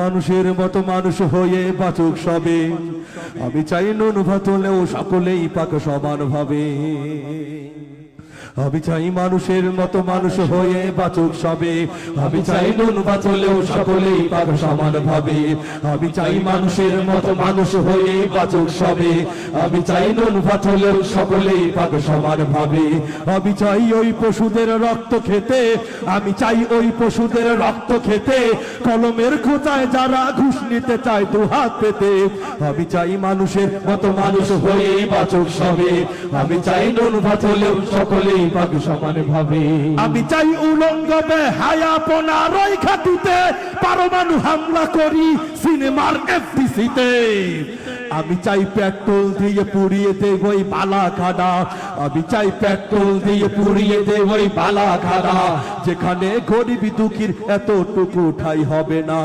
মানুষের মতো মানুষ হয়ে বাচক সবে। আমি চাই নুন ভাত হলেও সকলেই পাক সমান ভাবে আমি চাই মানুষের মতো মানুষ হয়ে বাচক সবে। আমি চাই নুন হলেও সকলেই পাক সমান ভাবে। আমি চাই মানুষের মতো মানুষ হয়ে বাচক সবে। আমি চাই নুন হলেও সকলেই পাক সমান ভাবে। আমি চাই ওই পশুদের রক্ত খেতে। আমি চাই ওই পশুদের রক্ত খেতে। কলমের খোঁচায় যারা ঘুষ নিতে চায় দু হাত পেতে। আমি চাই মানুষের মতো মানুষ হয়ে বাচক সবে। আমি চাই নুন হলেও সকলেই পাক সমান ভাবে। আমি চাই উলঙ্গ হায়াপনা রৈখা দিতে পারমাণু হামলা করি সিনেমার এফডিসিতে। আমি চাই পেট্রোল দিয়ে পুড়িয়ে দেব ওই বালা খাডা আমি চাই পেট্রোল দিয়ে পুড়িয়ে দেব ওই বালা খাডা যেখানে গরিবী দুঃখীর এতটুকু ঠাই হবে না।